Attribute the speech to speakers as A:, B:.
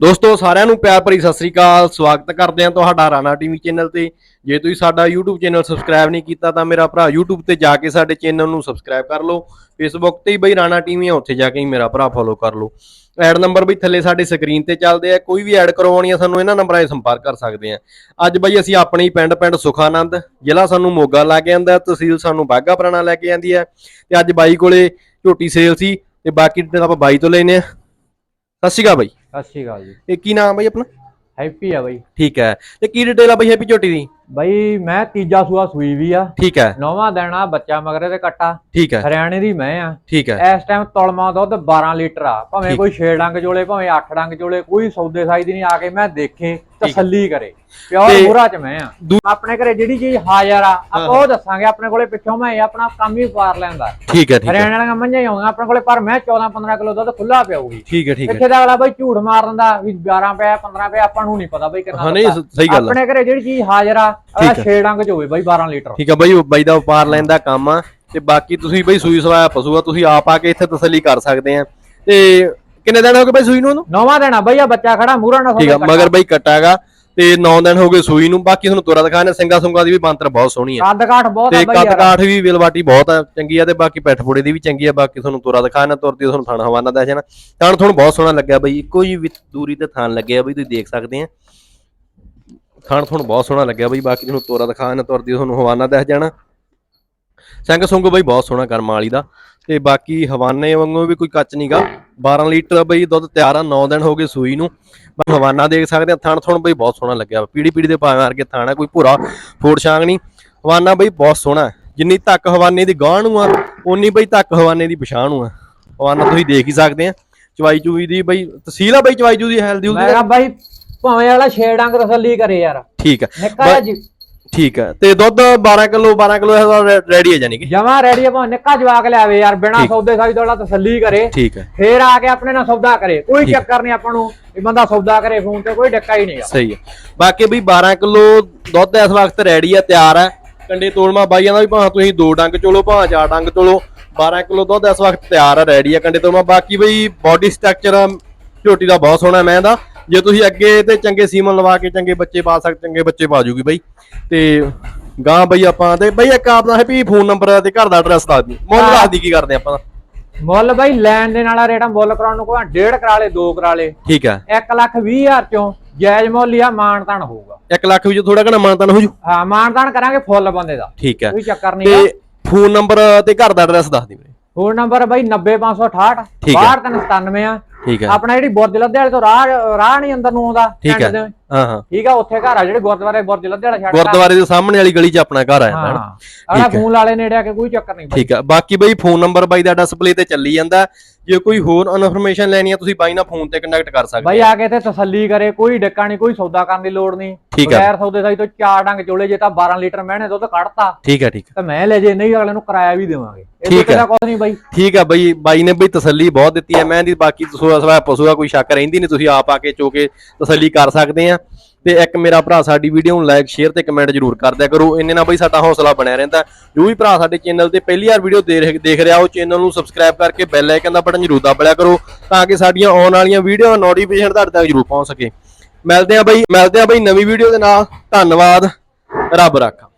A: ਦੋਸਤੋ, ਸਾਰਿਆਂ ਨੂੰ ਪਿਆਰ ਭਰੀ ਸਤਿ ਸ੍ਰੀ ਅਕਾਲ। ਸਵਾਗਤ ਕਰਦੇ ਹਾਂ ਤੁਹਾਡਾ ਰਾਣਾ ਟੀਵੀ ਚੈਨਲ ਤੇ। ਜੇ ਤੁਸੀਂ ਸਾਡਾ YouTube ਚੈਨਲ ਸਬਸਕ੍ਰਾਈਬ ਨਹੀਂ ਕੀਤਾ, ਤਾਂ ਮੇਰਾ ਭਰਾ YouTube ਤੇ ਜਾ ਕੇ ਸਾਡੇ ਚੈਨਲ ਨੂੰ ਸਬਸਕ੍ਰਾਈਬ ਕਰ ਲਓ। Facebook ਤੇ ਹੀ ਬਈ ਰਾਣਾ ਟੀਵੀ ਆ, ਉੱਥੇ ਜਾ ਕੇ ਹੀ ਮੇਰਾ ਭਰਾ ਫੋਲੋ ਕਰ ਲਓ। ਐਡ ਨੰਬਰ ਬਈ ਥੱਲੇ ਸਾਡੇ ਸਕਰੀਨ ਤੇ ਚੱਲਦੇ ਆ। ਕੋਈ ਵੀ ਐਡ ਕਰਵਾਉਣੀ ਆ, ਸਾਨੂੰ ਇਹਨਾਂ ਨੰਬਰਾਂ 'ਤੇ ਸੰਪਰਕ ਕਰ ਸਕਦੇ ਆ। ਅੱਜ ਬਈ ਅਸੀਂ ਆਪਣੇ ਹੀ ਪਿੰਡ ਪਿੰਡ ਸੁਖਾਨੰਦ ਜ਼ਿਲ੍ਹਾ ਸਾਨੂੰ ਮੋਗਾ ਲੱਗ ਜਾਂਦਾ ਤਹਿਸੀਲ ਸਾਨੂੰ ਬਾਗਾ ਪੁਰਾਣਾ ਲੈ ਕੇ ਜਾਂਦੀ ਹੈ ਤੇ ਅੱਜ ਬਾਈ ਕੋਲੇ ਝੋਟੀ ਸੇਲ ਸੀ, ਤੇ ਬਾਕੀ ਆਪਾਂ ਬਾਈ ਤੋਂ ਲੈਨੇ ਆ। ਸਤਿ ਸ਼੍ਰੀ ਅਕਾਲ ਬਾਈ।
B: ਸਤਿ ਸ਼੍ਰੀ ਅਕਾਲ ਜੀ।
A: ਇਹ ਕੀ ਨਾਮ ਬਾਈ ਆਪਣਾ?
B: ਹੈਪੀ ਆ ਬਾਈ।
A: ਠੀਕ ਹੈ। ਤੇ ਕੀ ਡਿਟੇਲ ਆ ਬਈ ਹੈਪੀ ਝੋਟੀ ਦੀ?
B: ਬਾਈ ਮੈਂ ਤੀਜਾ ਸੂਆ ਸੂਈ ਵੀ ਆ।
A: ਠੀਕ ਹੈ।
B: ਨੌਵਾਂ ਦੇਣਾ ਬੱਚਾ ਮਗਰੇ ਤੇ ਕੱਟਾ।
A: ਠੀਕ ਹੈ।
B: ਹਰਿਆਣੇ ਦੀ ਮੈਂ ਆ।
A: ਠੀਕ ਹੈ।
B: ਇਸ ਟਾਈਮ ਤਲਮਾ ਦੁੱਧ 12 ਲੀਟਰ ਆ। ਭਾਵੇਂ। ਕੋਈ 6 ਡੰਗ ਚੋਲੇ ਭਾਵੇਂ 8 ਡੰਗ ਚੋਲੇ ਕੋਈ ਸੌਦੇ ਸਾਈ ਦੀ ਨਹੀਂ ਆ ਕੇ ਮੈਂ ਦੇਖੇ। ਤਸੱਲੀ ਕਰੇ। ਪਿਓਰ
A: ਤੇ-
B: ਮੂਰਾ ਚ ਮੈਂ ਆ। ਆਪਣੇ ਘਰੇ ਜਿਹੜੀ ਚੀਜ਼ ਹਾਜ਼ਰ ਆ
A: ਹਾਂ।
B: ਆਪਾਂ ਉਹ ਦੱਸਾਂਗੇ ਆਪਣੇ ਕੋਲੇ ਪਿੱਛੋਂ ਮੈਂ ਆਪਣਾ ਕੰਮ ਵੀ ਪਾਰ ਲੈਂਦਾ।
A: ਠੀਕ ਹੈ ਠੀਕ ਹੈ।
B: ਹਰਿਆਣੇ ਵਾਲੀਆਂ ਮੰਝਾਂ ਹੀ ਆਉਂਦੀਆਂ ਆਪਣੇ ਕੋਲੇ ਪਰ ਮੈਂ 14 15 ਕਿਲੋ ਦੁੱਧ ਖੁੱਲਾ ਪਿਆਊਗੀ
A: ਠੀਕ ਹੈ ਠੀਕ ਹੈ।
B: ਇੱਥੇ ਦਾ ਅਗਲਾ ਬਾਈ ਝੂਠ ਮਾਰ ਦਿੰਦਾ ਵੀ 12 ਪਿਆ 15 ਪਿਆ ਆਪਾਂ ਨੂੰ ਨਹੀਂ ਪਤਾ ਬਾਈ ਕਿੰਨਾ
A: ਹਾਂ ਨਹੀਂ ਸਹੀ ਗੱਲ
B: ਆਪਣੇ ਘਰੇ ਜਿਹੜੀ ਚੀਜ਼ ਹਾਜ਼ਰ ਆ ਅਗਲਾ
A: ਠੀਕ
B: 6 ਡੰਗ ਚ ਹੋਵੇ ਬਾਈ 12 ਲੀਟਰ।
A: ਠੀਕ ਹੈ ਬਾਈ ਬਾਈ ਦਾ ਵਪਾਰ ਲੈਣ ਦਾ ਕੰਮ ਆ। ਤੇ ਬਾਕੀ ਤੁਸੀਂ ਬਾਈ ਸੂਈ ਸਵਾਇਆ ਪਸ਼ੂ ਆ ਤੁਸੀਂ ਆਪ ਆ ਕੇ ਇੱਥੇ ਤਸੱਲੀ ਕਰ ਸਕਦੇ ਆ। ਤੇ ਕਿੰਨੇ ਦਿਨ ਹੋ ਗਏ ਬਾਈ ਸੂਈ ਨੂੰ ਉਹਨੂੰ?
B: ਨੌਵਾਂ ਦੇਣਾ ਬਈ ਆ ਬੱਚਾ ਖੜਾ ਮੂਰਾ ਨਾ
A: ਠੀਕ ਆ ਮਗਰ ਬਾਈ ਕੱਟਾ ਹੈਗਾ ਤੇ 9 ਦਿਨ ਹੋ ਗਏ ਸੂਈ ਨੂੰ। ਬਾਕੀ ਤੁਹਾਨੂੰ ਤੋਰਾ ਦਿਖਾਣੇ ਸਿੰਗਾ ਸੁੰਗਾ ਦੀ ਵੀ ਬੰਤਰ ਬਹੁਤ ਸੋਹਣੀ ਆ।
B: ਕੱਦ ਕਾਠ ਬਹੁਤ
A: ਤੇ
B: ਆ ਬਾਈ
A: ਕੱਦ
B: ਯਾਰ।
A: ਕਾਠ ਵੀ ਵਿਲਵਾਟੀ ਬਹੁਤ ਆ ਚੰਗੀ ਆ ਤੇ ਬਾਕੀ ਪੈਠ ਫੋੜੇ ਦੀ ਵੀ ਚੰਗੀ ਆ। ਬਾਕੀ ਤੁਹਾਨੂੰ ਤੋਰਾ ਦਿਖਾਣਾ ਤੁਰਦੀ ਤੁਹਾਨੂੰ ਥਾਣਾ ਹਵਾਨਾ ਦੱਸ ਜਾਣਾ। ਥਾਣ ਤੁਹਾਨੂੰ ਬਹੁਤ ਸੋਹਣਾ ਲੱਗਿਆ ਬਈ ਇੱਕੋ ਹੀ ਦੂਰੀ ਤੇ ਥਾਣ ਲੱਗਿਆ ਬਈ ਤੁਸੀਂ ਦੇਖ ਸਕਦੇ ਆ। ਥਾਣ ਤੁਹਾਨੂੰ ਬਹੁਤ ਸੋਹਣਾ ਲੱਗਿਆ ਬਈ ਬਾਕੀ ਤੁਹਾਨੂੰ ਤੋਰਾ ਦਿਖਾਣਾ ਤੁਰਦੀ ਤੁਹਾਨੂੰ ਹਵਾਨਾ ਦੱਸ ਜਾਣਾ। ਸਿੰਘ ਸੁੰਗ ਬਈ ਬਹੁਤ ਸੋਹਣਾ ਕਰਮ ਵਾਲੀ ਦਾ। ਤੇ ਬਾਕੀ ਹਵਾਨੇ ਵਾਂਗੂ ਵੀ ਕੋਈ ਕੱਚ ਨਹੀਂਗਾ 12 ਲੀਟਰ ਬਈ ਦੁੱਧ ਤਿਆਰ ਆ 9 ਦਿਨ ਹੋ ਗਏ ਸੂਈ ਨੂੰ। ਹਵਾਨਾ ਦੇਖ ਸਕਦੇ ਆ ਥਣ ਥਣ ਬਈ ਬਹੁਤ ਸੋਹਣਾ ਲੱਗਿਆ ਪੀੜੀ ਪੀੜੀ ਦੇ ਪਾ ਮਾਰ ਕੇ ਥਾਣਾ ਕੋਈ ਭੂਰਾ ਫੋੜ ਛਾਂਗ ਨਹੀਂ। ਹਵਾਨਾ ਬਈ ਬਹੁਤ ਸੋਹਣਾ। ਜਿੰਨੀ ਤੱਕ ਹਵਾਨੇ ਦੀ ਗਾਂਹ ਨੂੰ ਆ ਉਨੀ ਬਈ ਤੱਕ ਹਵਾਨੇ ਦੀ ਪਛਾਣ ਨੂੰ ਆ। ਹਵਾਨਾ ਤੁਸੀਂ ਦੇਖ ਹੀ ਸਕਦੇ ਆ। ਚਵਾਈ ਚੂਈ ਦੀ ਬਈ ਤਹਿਸੀਲ ਆ ਬਈ ਚਵਾਈ ਚੂ ਦੀ ਹੈਲਦੀ
B: ਮੈਂ ਕਿਹਾ ਬਾਈ ਭਾਵੇਂ ਵਾਲਾ 6 ਡੰਗ ਤਸੱਲੀ ਕਰੇ ਯਾਰ।
A: ਠੀਕ ਹੈ
B: ਨਿੱਕਾ ਜਿਹਾ ਜੀ।
A: ਠੀਕ ਹੈ। ਤੇ ਦੁੱਧ 12 ਕਿਲੋ 12 ਕਿਲੋ ਰੈਡੀ ਹੈ ਜਾਨੀ ਕਿ?
B: ਜਮਾ ਰੈਡੀ ਆ ਭਾਵੇਂ ਨਿੱਕਾ ਜਵਾਕ ਲਿਆਵੇ ਯਾਰ ਬਿਨਾ। ਸੌਦੇ ਸਾਈ ਦੋਲਾ ਤਸੱਲੀ ਕਰੇ।
A: ਠੀਕ ਹੈ।
B: ਫੇਰ ਆ ਕੇ ਆਪਣੇ ਨਾਲ ਸੌਦਾ ਕਰੇ। ਕੋਈ। ਚੱਕਰ ਨਹੀਂ ਆਪਾਂ ਨੂੰ ਵੀ ਬੰਦਾ ਸੌਦਾ ਕਰੇ ਫੋਨ ਤੇ ਕੋਈ ਡੱਕਾ ਹੀ ਨਹੀਂਗਾ
A: ਸਹੀ ਹੈ। ਬਾਕੀ ਵੀ 12 ਕਿਲੋ ਦੁੱਧ ਇਸ ਵਕਤ ਰੈਡੀ ਆ ਤਿਆਰ ਹੈ। ਕੰਡੇ ਤੋਲਮਾ ਬਾਈਆਂ ਦਾ ਵੀ ਭਾਵੇਂ ਤੁਸੀਂ ਦੋ ਡੰਗ ਚੋਲੋ ਭਾਵੇਂ ਚਾਰ ਡੰਗ ਚੋਲੋ 12 ਕਿਲੋ ਦੁੱਧ ਇਸ ਵਕਤ ਤਿਆਰ ਆ ਰੈਡੀ ਆ ਕੰਡੇ ਤੋਲਮਾ ਬਾਕੀ ਬਈ ਬਾਡੀ ਸਟਰਕਚਰ ਝੋਟੀ ਦਾ ਬਹੁਤ ਸੋਹਣਾ ਮੈਂ ਦਾ। ਜੇ ਤੁਸੀਂ ਅੱਗੇ ਤੇ ਚੰਗੇ ਸੀਮਨ ਲਵਾ ਕੇ ਚੰਗੇ ਬੱਚੇ ਪਾ ਸਕ ਚੰਗੇ ਬੱਚੇ ਪਾ ਜੂਗੀ ਬਈ। ਤੇ ਗਾਂ ਬਈ ਆਪਾਂ ਤੇ ਬਈ ਇੱਕ ਆਪਣਾ ਹੈ ਵੀ ਫੋਨ ਨੰਬਰ ਤੇ ਘਰ ਦਾ ਐਡਰੈਸ ਦੱਸ ਦੀ। ਮੁੱਲ। ਦੱਸ ਦੀ ਕੀ ਕਰਦੇ ਆਪਾਂ
B: ਮੁੱਲ ਬਾਈ ਲੈਣ ਦੇ ਨਾਲ ਰੇਟਾਂ ਮੁੱਲ ਕਰਾਉਣ ਨੂੰ ਕੋਈ ਡੇਢ ਕਰਾ ਲੇ ਦੋ ਕਰਾ ਲੇ।
A: ਠੀਕ ਹੈ
B: 1 ਲੱਖ 20 ਹਜ਼ਾਰ ਚੋਂ ਜਾਇਜ਼ ਮੁੱਲ ਆ ਮਾਨਤਾਨ ਹੋਊਗਾ।
A: 1 ਲੱਖ ਵਿੱਚ ਥੋੜਾ ਘਣਾ ਮਾਨਤਾਨ ਹੋ ਜੂ?
B: ਹਾਂ ਮਾਨਤਾਨ ਕਰਾਂਗੇ ਫੁੱਲ ਬੰਦੇ ਦਾ।
A: ਠੀਕ ਹੈ
B: ਕੋਈ ਚੱਕਰ ਨਹੀਂ
A: ਤੇ ਫੋਨ ਨੰਬਰ ਤੇ ਘਰ ਦਾ ਐਡਰੈਸ ਦੱਸ ਦੀ ਵੀਰੇ
B: ਫੋਨ ਨੰਬਰ ਬਾਈ 90568
A: ਠੀਕ ਹੈ।
B: 6397 ਆ।
A: ਠੀਕ ਹੈ।
B: ਆਪਣਾ ਜਿਹੜੀ ਬੁਰਜ ਲੱਦੇ ਵਾਲੇ ਤੋਂ ਰਾਹ ਰਾਹ ਨਹੀਂ ਅੰਦਰ ਨੂੰ ਆਉਂਦਾ।
A: ਠੀਕ ਹੈ।
B: ਦੇ।
A: ਹਾਂ ਹਾਂ।
B: ਠੀਕ ਆ ਉੱਥੇ ਘਰ ਆ ਜਿਹੜੇ ਗੁਰਦੁਆਰੇ ਬੁਰਜ ਲੱਦੇ ਵਾਲਾ ਛੱਡ
A: ਗੁਰਦੁਆਰੇ ਦੇ ਸਾਹਮਣੇ ਵਾਲੀ ਗਲੀ 'ਚ ਆਪਣਾ ਘਰ ਆ
B: ਹਾਂ।
A: ਹੈ।
B: ਫੋਨ ਲਾਲੇ ਨੇੜੇ ਆ ਕੇ ਕੋਈ ਚੱਕਰ ਨਹੀਂ
A: ਠੀਕ ਆ। ਬਾਕੀ ਬਈ ਫੋਨ ਨੰਬਰ ਬਾਈ ਦਾ ਡਿਸਪਲੇ ਤੇ ਚੱਲੀ ਜਾਂਦਾ। ਜੇ ਕੋਈ ਹੋਰ ਇਨਫੋਰਮੇਸ਼ਨ ਲੈਣੀ ਆ ਤੁਸੀਂ ਬਾਈ ਨਾਲ ਫੋਨ ਤੇ ਕੰਟੈਕਟ ਕਰ ਸਕਦੇ
B: ਬਾਈ ਆ। ਕੇ ਤੇ ਤਸੱਲੀ ਕਰੇ ਕੋਈ ਡੱਕਾ ਨਹੀਂ ਕੋਈ ਸੌਦਾ ਕਰਨ ਦੀ ਲੋੜ ਨਹੀਂ। ਬਗੈਰ ਸੌਦੇ ਸਾਈ ਤੋਂ ਚਾਰ ਡੰਗ ਚੋਲੇ ਜੇ ਤਾਂ 12 ਲੀਟਰ ਮਹਿਣੇ ਦੁੱਧ ਕੱਢਤਾ
A: ਠੀਕ ਹੈ ਠੀਕ ਆ।
B: ਤਾਂ ਮੈਂ ਲੈ ਜੇ ਨਹੀਂ ਅਗਲੇ ਨੂੰ ਕਿਰਾਇਆ ਵੀ ਦੇਵਾਂਗੇ। ਇਹ
A: ਠੀਕ ਹੈ।
B: ਦਾ ਕੁਝ ਨਹੀਂ ਬਾਈ।
A: ਠੀਕ ਆ ਬਈ ਬਾਈ ਨੇ ਬਈ ਤਸੱਲੀ ਬਹੁਤ ਦਿੱਤੀ ਹੈ ਮੈਂ ਦੀ ਬਾਕੀ ਸੂਆ ਸਵਾ ਪਸ਼ੂ ਆ ਕੋਈ ਸ਼ੱਕ ਰਹਿੰਦੀ ਨਹੀਂ ਤੁਸੀਂ ਆਪ ਆ ਕੇ ਚੋ ਕੇ ਤਸੱਲੀ ਕਰ ਸਕਦੇ ਆ। ਤੇ ਇੱਕ ਮੇਰਾ ਭਰਾ ਸਾਡੀ ਵੀਡੀਓ ਨੂੰ ਲਾਈਕ ਸ਼ੇਅਰ ਤੇ ਕਮੈਂਟ ਜਰੂਰ ਕਰ ਦਿਆ ਕਰੋ। ਇੰਨੇ ਨਾਲ ਬਈ ਸਾਡਾ ਹੌਸਲਾ ਬਣਿਆ ਰਹਿੰਦਾ ਜੋ ਵੀ ਭਰਾ ਸਾਡੇ ਚੈਨਲ ਤੇ ਪਹਿਲੀ ਵਾਰ ਵੀਡੀਓ ਦੇਖ ਰਿਹਾ ਉਹ ਚੈਨਲ ਨੂੰ ਸਬਸਕ੍ਰਾਈਬ ਕਰਕੇ ਬੈਲ ਆਈਕਨ ਦਾ ਬਟਨ ਜਰੂਰ ਦਬਾ ਲਿਆ ਕਰੋ ਤਾਂ ਕਿ ਸਾਡੀਆਂ ਆਉਣ ਵਾਲੀਆਂ ਵੀਡੀਓ ਨੋਟੀਫਿਕੇਸ਼ਨ ਤੁਹਾਡੇ ਤੱਕ ਜਰੂਰ ਪਹੁੰਚ ਸਕੇ। ਮਿਲਦੇ ਆ ਬਈ ਮਿਲਦੇ ਆ ਬਈ ਨਵੀਂ ਵੀਡੀਓ ਦੇ ਨਾਲ। ਧੰਨਵਾਦ। ਰੱਬ ਰੱਖਾ।